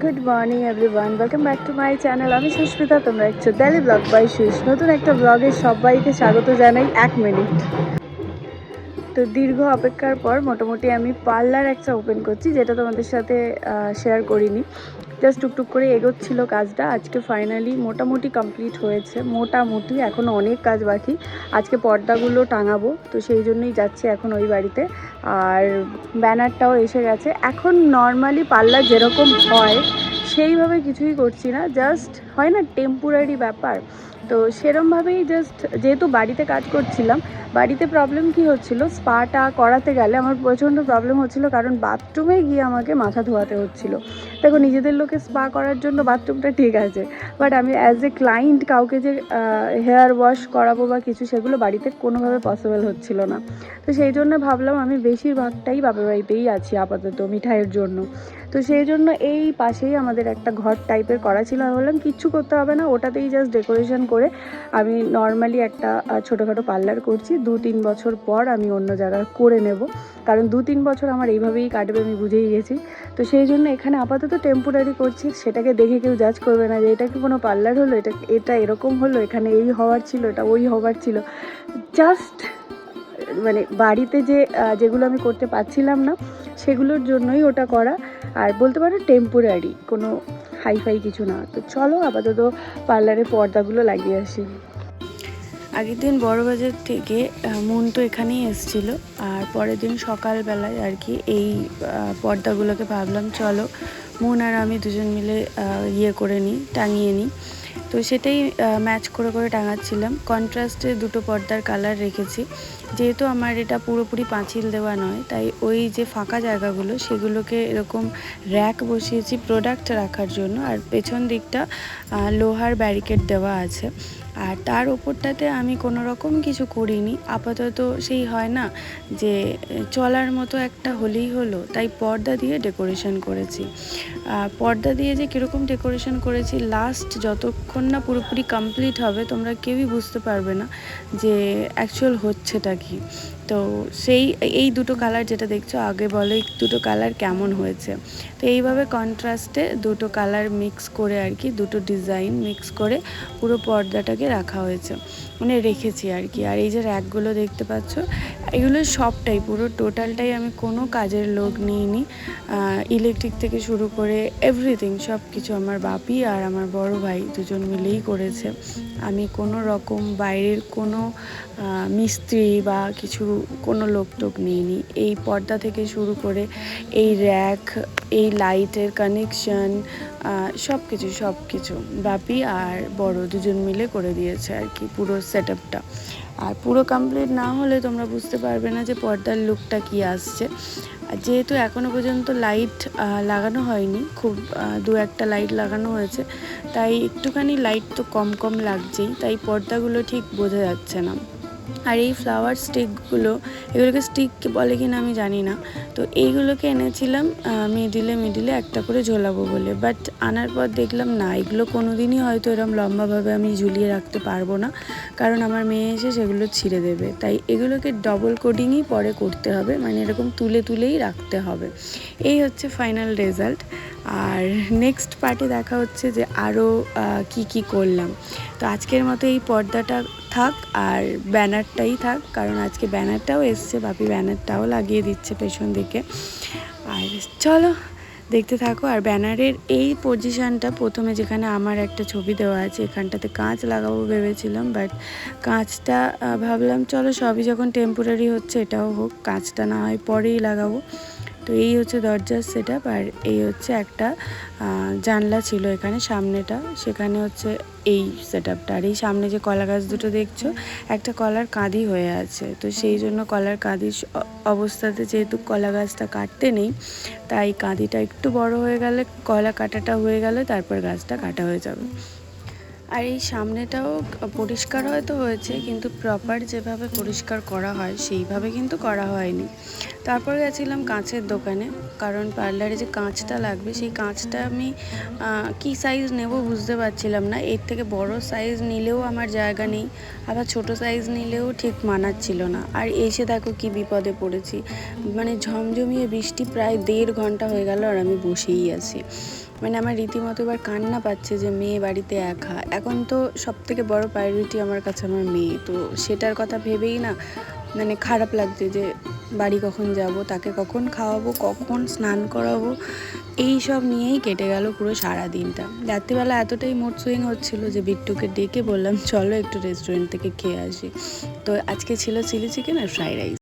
Good morning everyone welcome back to my channel আমি সুস্মিতা, তোমরা একটু ডেলি ব্লগ বাই সুইস নতুন একটা ব্লগে সবাইকে স্বাগত জানাই এক মিনিট তো দীর্ঘ অপেক্ষার পর মোটামুটি আমি পার্লার একটা ওপেন করছি, যেটা তোমাদের সাথে শেয়ার করিনি। জাস্ট টুকটুক করে এগোচ্ছিল কাজটা। আজকে ফাইনালি মোটামুটি কমপ্লিট হয়েছে। মোটামুটি এখন অনেক কাজ বাকি। আজকে পর্দাগুলো টাঙাবো। তো সেই জন্যই যাচ্ছি এখন ওই বাড়িতে। আর ব্যানারটাও এসে গেছে। এখন নর্মালি পাল্লা যেরকম হয়, সেইভাবে কিছুই করছি না। জাস্ট হয় না টেম্পোরারি ব্যাপার। তো সেরমভাবেই জাস্ট যেহেতু বাড়িতে কাজ করছিলাম, বাড়িতে প্রবলেম কি হচ্ছিল? স্পাটা করাতে গেলে আমার প্রচণ্ড প্রবলেম হচ্ছিল, কারণ বাথরুমে গিয়ে আমাকে মাথা ধোয়াতে হচ্ছিল। দেখো, নিজেদের লোকে স্পা করার জন্য বাথরুমটা ঠিক আছে বাট আমি অ্যাজ এ ক্লায়েন্ট কাউকে যে হেয়ার ওয়াশ করাবো বা কিছু সেগুলো বাড়িতে কোনোভাবে পসিবল হচ্ছিল না। তো সেই জন্য ভাবলাম আমি বেশিরভাগটাই বাপের বাড়িতেই আছি আপাতত মিঠাইয়ের জন্য। তো সেই জন্য এই পাশেই আমাদের একটা ঘর টাইপের করা ছিল। আমি বললাম, কিচ্ছু করতে হবে না, ওটাতেই জাস্ট ডেকোরেশন করে আমি নর্মালি একটা ছোটোখাটো পার্লার করছি। দু তিন বছর পর আমি অন্য জায়গায় করে নেব। কারণ দু তিন বছর আমার এইভাবেই কাটবে, আমি বুঝেই গেছি। তো সেই জন্য এখানে আপাতত টেম্পোরারি করছি, সেটাকে দেখে কেউ জাজ করবে না যে এটা কি কোনো পার্লার হলো, এটা এটা এরকম হলো, এখানে এই হওয়ার ছিল, এটা ওই হওয়ার ছিল। জাস্ট মানে বাড়িতে যে যেগুলো আমি করতে পারছিলাম না, সেগুলোর জন্যই ওটা করা। আর বলতে পারো টেম্পোরারি কোনো হাইফাই কিছু না। তো চলো আপাতত পার্লারে পর্দাগুলো লাগিয়ে আসি। আগের দিন বড়বাজার থেকে মন তো এখানেই এসেছিল। আর পরের দিন সকালবেলায় আর কি এই পর্দাগুলোকে ভাবলাম, চলো মন আর আমি দুজন মিলে ইয়ে করে নিই, টাঙিয়ে নিই। তো সেটাই ম্যাচ করে করে টাঙাচ্ছিলাম। কন্ট্রাস্টে দুটো পর্দার কালার রেখেছি। যেহেতু আমার এটা পুরোপুরি পাঁচিল দেওয়া নয়, তাই ওই যে ফাঁকা জায়গাগুলো, সেগুলোকে এরকম র্যাক বসিয়েছি প্রোডাক্ট রাখার জন্য। আর পেছন দিকটা লোহার ব্যারিকেড দেওয়া আছে। আর তার ওপরটাতে আমি কোনো রকম কিছু করিনি। আপাতত সেই হয় না যে, চলার মতো একটা হলেই হলো, তাই পর্দা দিয়ে ডেকোরেশন করেছি। পর্দা দিয়ে যে কীরকম ডেকোরেশন করেছি লাস্ট যতক্ষণ না পুরোপুরি কমপ্লিট হবে, তোমরা কেউই বুঝতে পারবে না যে অ্যাকচুয়াল হচ্ছেটা কি। তো সেই, এই দুটো কালার যেটা দেখছ, আগে বলো দুটো কালার কেমন হয়েছে। তো এইভাবে কন্ট্রাস্টে দুটো কালার মিক্স করে আর কি, দুটো ডিজাইন মিক্স করে পুরো পর্দাটাকে রাখা হয়েছে। মানে রেখেছি আর কি। আর এই যে র্যাকগুলো দেখতে পাচ্ছ, এগুলো সবটাই পুরো টোটালটাই আমি কোনো কাজের লোক নিইনি। ইলেকট্রিক থেকে শুরু করে এভরিথিং সব কিছু আমার বাপি আর আমার বড় ভাই দুজন মিলেই করেছে। আমি কোনো রকম বাইরের কোনো মিস্ত্রি বা কিছু কোনো লোক টোক নিইনি। এই পর্দা থেকে শুরু করে এই র্যাক, এই লাইটের কানেকশন সব কিছু সব কিছু বাপি আর বড় দুজন মিলে করে দিয়েছে আর কি। পুরো সেট আপটা আর পুরো কমপ্লিট না হলে তোমরা বুঝতে পারবে না যে পর্দার লুকটা কি আসছে। যেহেতু এখনও পর্যন্ত লাইট লাগানো হয়নি, খুব দু একটা লাইট লাগানো হয়েছে, তাই একটুখানি লাইট তো কম কম লাগছেই, তাই পর্দাগুলো ঠিক বোঝা যাচ্ছে না। আর এই ফ্লাওয়ার স্টিকগুলো এগুলোকে স্টিক বলে কি না আমি জানি না। তো এইগুলোকে এনেছিলাম মিডিলে মিডিলে একটা করে ঝোলাবো বলে। বাট আনার পর দেখলাম না, এগুলো কোনো দিনই হয়তো এরম লম্বাভাবে আমি ঝুলিয়ে রাখতে পারব না। কারণ আমার মেয়ে এসে সেগুলো ছিঁড়ে দেবে। তাই এগুলোকে ডবল কোডিংই পরে করতে হবে। মানে এরকম তুলে তুলেই রাখতে হবে। এই হচ্ছে ফাইনাল রেজাল্ট আর নেক্সট পার্টি দেখা হচ্ছে যে আরও কি কি করলাম। তো আজকের মতো এই পর্দাটা থাক আর ব্যানারটাই থাক, কারণ আজকে ব্যানারটাও এসছে, বাপি ব্যানারটাও লাগিয়ে দিচ্ছে পেছন দিকে। আর চলো, দেখতে থাকো, আর ব্যানারের এই পজিশনটা প্রথমে যেখানে আমার একটা ছবি দেওয়া আছে, এখানটাতে কাঁচ লাগাবো ভেবেছিলাম বাট কাঁচটা ভাবলাম চলো সবই যখন টেম্পোরারি হচ্ছে এটাও হোক, কাঁচটা না হয় পরেই লাগাবো। তো এই হচ্ছে দরজার সেট আর এই হচ্ছে একটা জানলা ছিল এখানে সামনেটা, সেখানে হচ্ছে এই সেট আপটা আর এই সামনে যে কলা গাছ দুটো দেখছ, একটা কলার কাঁদি হয়ে আছে। তো সেই জন্য কলার কাঁদির অবস্থাতে যেহেতু কলা গাছটা কাটতে নেই, তাই কাঁদিটা একটু বড় হয়ে গেলে, কলা কাটাটা হয়ে গেলে তারপর গাছটা কাটা হয়ে যাবে। আর এই সামনেটাও পরিষ্কার হয়তো হয়েছে, কিন্তু প্রপার যেভাবে পরিষ্কার করা হয়, সেইভাবে কিন্তু করা হয়নি। তারপর গেছিলাম কাঁচের দোকানে, কারণ পার্লারে যে কাঁচটা লাগবে, সেই কাঁচটা আমি কি সাইজ নেব বুঝতে পারছিলাম না। এর থেকে বড় সাইজ নিলেও আমার জায়গা নেই, আবার ছোট সাইজ নিলেও ঠিক মানাচ্ছিল না। আর এসে দেখো কি বিপদে পড়েছি। মানে ঝমঝমিয়ে বৃষ্টি প্রায় দেড় ঘণ্টা হয়ে গেল আর আমি বসেই আছি। মানে আমার রীতিমতো এবার কান্না পাচ্ছে যে মেয়ে বাড়িতে একা। এখন তো সব থেকে বড় প্রায়োরিটি আমার কাছে আমার মেয়ে। তো সেটার কথা ভেবেই না মানে খারাপ লাগছে যে বাড়ি কখন যাব, তাকে কখন খাওয়াবো, কখন স্নান করাবো, এই সব নিয়েই কেটে গেল পুরো সারা দিনটা রাত্রিবেলা এতটাই মুড সুইং হচ্ছিল যে বিট্টুকে ডেকে বললাম, চলো একটু রেস্টুরেন্ট থেকে খেয়ে আসি। তো আজকে ছিল চিলি চিকেন আর ফ্রাইড রাইস